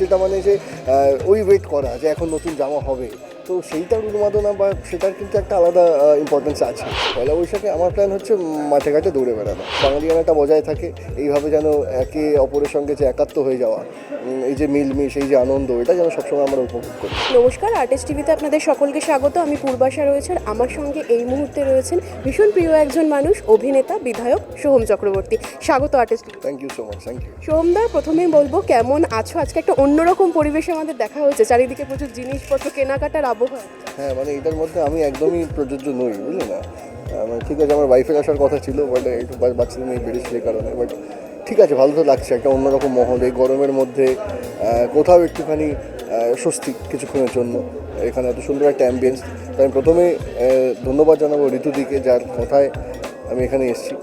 চিন্তা মানে যে ওই ওয়েট করা যে এখন নতুন জামা হবে। তো সেইটার উন্মাদনা বা সেটার কিন্তু একটা আলাদা ইম্পর্টেন্স আছে। পয়লা বৈশাখে আমার প্ল্যান হচ্ছে মাঠে ঘাটে দৌড়ে বেড়ানো। বাঙালিয়ানাটা বজায় থাকে এইভাবে যেন একে অপরের সঙ্গে যে একাত্ম হয়ে যাওয়া এই যে মিলমিশ এই যে আনন্দ এটা যেন সবসময় আমরা উপভোগ করি। নমস্কার আর্টিস্ট টিভিতে আপনাদের সকলকে স্বাগত। আমি পূর্বাশা রয়েছে আর আমার সঙ্গে এই মুহূর্তে রয়েছেন ভীষণ প্রিয় একজন মানুষ অভিনেতা বিধায়ক সোহম চক্রবর্তী। স্বাগত artist thank you so much thank you সোহমদা প্রথমেই বলব কেমন আছো? আজকে একটা অন্যরকম পরিবেশে আমাদের দেখা হয়েছে। চারিদিকে প্রচুর জিনিসপত্র কেনাকাটার আবহাওয়া হ্যাঁ মানে এটার মধ্যে আমি একদমই প্রযোজ্য নই, বুঝলি না? মানে ঠিক আছে, আমার ওয়াইফের আসার কথা ছিল বাট একটু বাচ্চাদের মেয়ে এই কারণে বাট ঠিক আছে, ভালো তো লাগছে, একটা অন্যরকম মহল, এই গরমের মধ্যে কোথাও একটুখানি স্বস্তি কিছুক্ষণের জন্য। এখানে এত সুন্দর একটা অ্যাম্বিয়েন্স তাই আমি প্রথমে ধন্যবাদ জানাব ঋতুদিকে, যার কথায় আমি এখানে এসেছি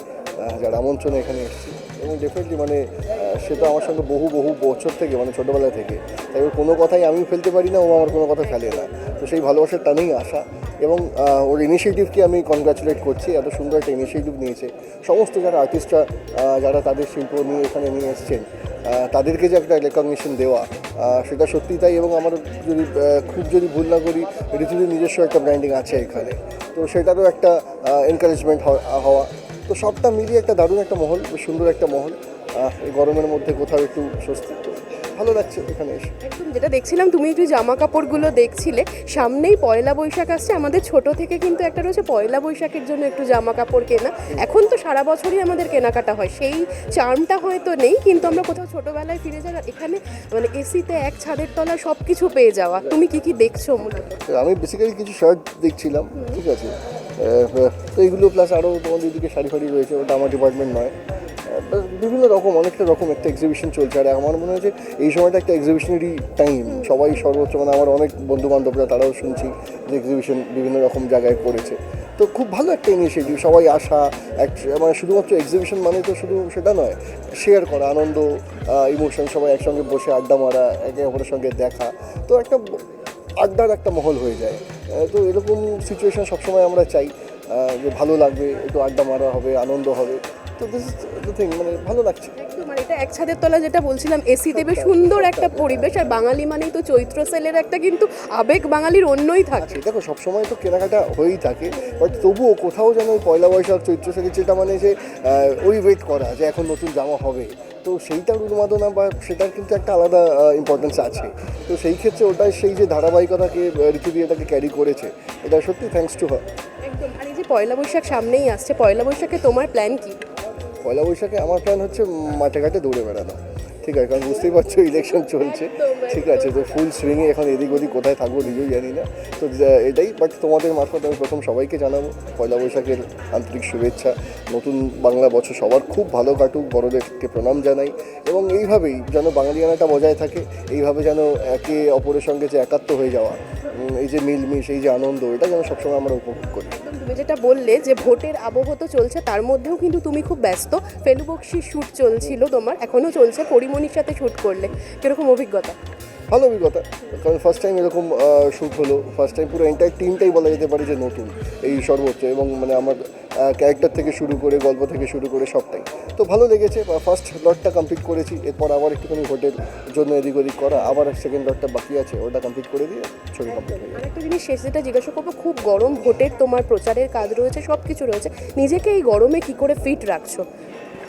যার আমন্ত্রণে এখানে এসেছি। এবং ডেফিনেটলি মানে সে তো আমার সঙ্গে বহু বহু বছর থেকে মানে ছোটোবেলা থেকে। তাই ওর কোনো কথাই আমি ফেলতে পারি না, ও আমার কোনো কথা ফেলে না। তো সেই ভালোবাসার টানেই আসা। এবং ওর ইনিশিয়েটিভকে আমি কনগ্রাচুলেট করছি, এত সুন্দর একটা ইনিশিয়েটিভ নিয়েছে। সমস্ত যারা আর্টিস্টরা যারা তাদের শিল্প নিয়ে এখানে নিয়ে এসছেন তাদেরকে যে একটা রেকগনিশন দেওয়া সেটা সত্যি তাই এবং আমার যদি খুব যদি ভুল না করি ঋতুদের নিজস্ব একটা ব্র্যান্ডিং আছে এখানে। তো সেটারও একটা এনকারেজমেন্ট হওয়া। তো সবটা মিলিয়ে একটা দারুণ একটা মহল সুন্দর একটা মহল। এই গরমের মধ্যে কোথাও একটু স্বস্তি ভালো লাগছে এখানে এসে। একদম যেটা দেখছিলাম তুমি একটু জামা কাপড়গুলো দেখছিলে সামনেই পয়লা বৈশাখ আসছে আমাদের ছোট থেকে কিন্তু একটা রয়েছে পয়লা বৈশাখের জন্য একটু জামা কাপড় কেনা। এখন তো সারা বছরই আমাদের কেনাকাটা হয় সেই চার্মটা হয়তো নেই কিন্তু আমরা কোথাও ছোটবেলায় ফিরে আর এখানে মানে এসিতে এক ছাদের তলায় সব কিছু পেয়ে যাওয়া। তুমি কি কি দেখছ মূলত? আমি বেসিক্যালি কিছু শার্ট দেখছিলাম ঠিক আছে? তো এইগুলো প্লাস আরও তোমাদের এদিকে শাড়ি ফাড়ি রয়েছে, ওটা আমার ডিপার্টমেন্ট নয়। বিভিন্ন রকম, অনেকটা রকম একটা এক্সিবিশন চলছে। আর আমার মনে হয়েছে এই সময়টা একটা এক্সিবিশনারি টাইম সবাই সর্বোচ্চ মানে আমার অনেক বন্ধু বান্ধবরা তারাও শুনছি যে এক্সিবিশন বিভিন্ন রকম জায়গায় করেছে। তো খুব ভালো একটা ইনিশিয়েটিভ সবাই আসা, এক মানে শুধুমাত্র এক্সিবিশন মানে তো শুধু সেটা নয় শেয়ার করা, আনন্দ ইমোশন সবাই একসঙ্গে বসে আড্ডা মারা, একে অপরের সঙ্গে দেখা। তো একটা আড্ডার একটা মহল হয়ে যায়। তো এরকম সিচুয়েশন সবসময় আমরা চাই যে ভালো লাগবে একটু আড্ডা মারা হবে আনন্দ হবে। তো দিস ইজ দ্য থিং মানে ভালো লাগছে। আর এটা এক ছাদের তলা যেটা বলছিলাম এসি দেবে সুন্দর একটা পরিবেশ আর বাঙালি মানেই তো চৈত্র সেলের একটা কিন্তু আবেগ বাঙালির অন্যই থাকে। আছে দেখো সবসময় তো কেনাকাটা হয়েই থাকে বাট তবুও কোথাও যেন ওই পয়লা বৈশাখ চৈত্র সেলের যেটা মানে যে ওই ওয়েট করা যে এখন নতুন জামা হবে। তো সেইটার উন্মাদনা বা সেটার কিন্তু একটা আলাদা ইম্পর্টেন্স আছে। তো সেই ক্ষেত্রে ওটাই সেই যে ধারাবাহিকতাকে রিচি দিয়ে তাকে ক্যারি করেছে এটা সত্যি থ্যাংকস টু হার একদম। আর এই যে পয়লা বৈশাখ সামনেই আসছে পয়লা বৈশাখে তোমার প্ল্যান কি? পয়লা বৈশাখে আমার প্ল্যান হচ্ছে মাঠে ঘাটে দৌড়ে বেড়ানো। ঠিক আছে কারণ বুঝতেই পারছ ইলেকশন চলছে। ঠিক আছে তো ফুল সুইংয়ে এখন এদিক ওদিক কোথায় থাকব নিজেও জানি না। তো এটাই বাট তোমাদের মারফত আমি প্রথম সবাইকে জানাব পয়লা বৈশাখের আন্তরিক শুভেচ্ছা। নতুন বাংলা বছর সবার খুব ভালো কাটুক বড়দেরকে প্রণাম জানাই। এবং এইভাবেই যেন বাঙালিয়ানাটা বজায় থাকে এইভাবে যেন একে অপরের সঙ্গে যে একাত্ম হয়ে যাওয়া এই যে মিলমিশ এই যে আনন্দ এটা যেন সবসময় আমরা উপভোগ করি। তুমি যেটা বললে যে ভোটের আবহ তো চলছে তার মধ্যেও কিন্তু তুমি খুব ব্যস্ত। ফেলুবক্সি শ্যুট চলছিল তোমার এখনও চলছে সাথে শ্যুট করলে? কীরকম অভিজ্ঞতা? ভালো অভিজ্ঞতা। কারণ ফার্স্ট টাইম এরকম শ্যুট হলো। ফার্স্ট টাইম পুরো এন্টায়ার টিমটাই বলা যেতে পারে যে নতুন এই সর্বোচ্চ এবং মানে আমার ক্যারেক্টার থেকে শুরু করে গল্প থেকে শুরু করে সবটাই। তো ভালো লেগেছে। ফার্স্ট লটটা কমপ্লিট করেছি। এরপর আবার একটুখানি হোটেল জন্য এদিক ওদিক করা। আবার সেকেন্ড লটটা বাকি আছে। ওটা কমপ্লিট করে দিয়ে ছবি কমপ্লিট হয়ে আরেকটা জিনিস শেষ যেটা জিজ্ঞাসা করব খুব গরম ভোটের তোমার প্রচারের কাজ রয়েছে সব কিছু রয়েছে। নিজেকে এই গরমে কি করে ফিট রাখছো?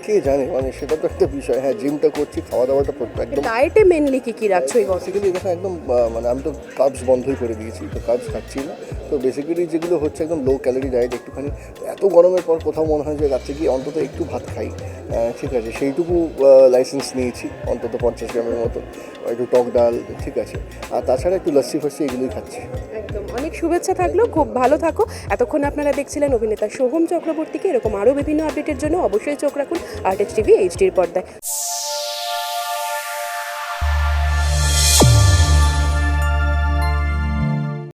কে জানে? মানে সেটা তো একটা বিষয়। হ্যাঁ জিমটা করছি খাওয়া দাওয়াটা করতে একদম ডায়েটে মেনলি কি কি রাখছো এই বেসিক্যালি দেখো একদম মানে আমি তো কার্বস বন্ধই করে দিয়েছি তো কার্বস খাচ্ছি না। তো বেসিক্যালি যেগুলো হচ্ছে একদম লো ক্যালোরি ডায়েট একটুখানি এত গরমের পর কোথাও মনে হয় যে রাত্রে গিয়ে অন্তত একটু ভাত খাই। ঠিক আছে সেইটুকু লাইসেন্স নিয়েছি অন্তত পঞ্চাশ গ্রামের মতো। একটু টক ডাল ঠিক আছে। আর তাছাড়া একটু লস্যি ফস্যি এগুলোই খাচ্ছি। একদম। অনেক শুভেচ্ছা থাকল খুব ভালো থাকো। এতক্ষণ আপনারা দেখছিলেন অভিনেতা সোহম চক্রবর্তীকে এরকম আরও বিভিন্ন আপডেটের জন্য অবশ্যই চোখ রাখুন। আর্টিস্ট টিভি এইচডির পর্দায়।